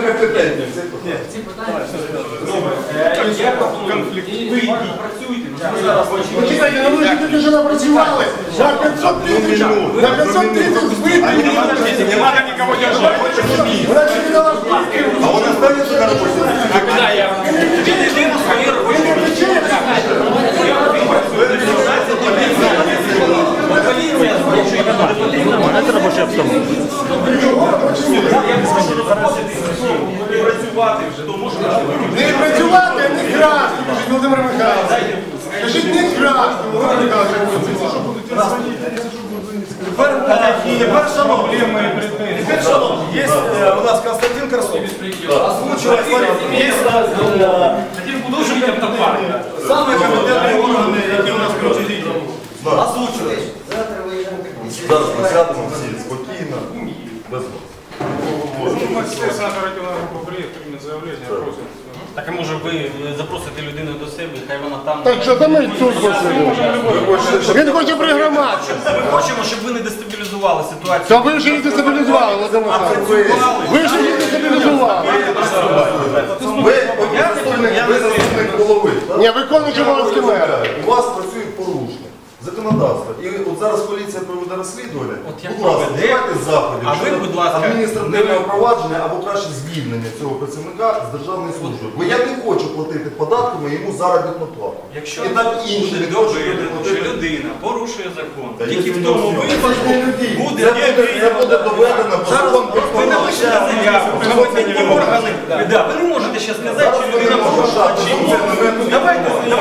некомпетентні. Це Я пропоную, ви йдіть, працюйте, ми зараз Почекайте, ну ви ж тільки що напрацювали. На 500 тисяч, на 500 тисяч збитків. Не надо никого держать. Вона тільки дала А вона ставиться на робочу? Когда я Підійди на своє робоче місце. Поліція зробить, що не потрібно. І працювати вже, то може Не працювати, а не красти, кажіть Володимир Михайлович. Кажіть, не красти, Володимир Михайлович. Тепер, шановні, тепер, шановні, є е, у нас Константин Краснов. Озвучував, є дуже саме комітетні органи, які у нас включені. Озвучував. Зараз посядемо всі спокійно, без вас. Естественно, оперативная группа приедет, примет заявление, просит. Так а може ви запросите людину до себе, хай вона там. Так що там і тут хоче. Він хоче при. Ми хочемо, щоб ви не дестабілізували ситуацію. Та ви вже її дестабілізували, Володимир Михайлович. Ви ж її дестабілізували. Ви заступник, ви заступник голови. так? Ні, виконуючи обов'язки мера. У вас працюють порушення. Законодавство. От зараз поліція проведе розслідування. От як Будь ласка, проведе? вживайте заходів. А ви, щодо будь ласка, адміністративного провадження або краще звільнення цього працівника з державної служби. Бо я не хочу платити податками йому заробітну плату. Якщо і так інші не хочуть доведено, що платити. людина порушує закон, Та тільки в тому відносно. випадку буде Це буде, це буде доведено, бо закон ви напишете заяву, проводять органи. Да, ви не можете ще сказати, що людина порушила чи ні. Давайте, давайте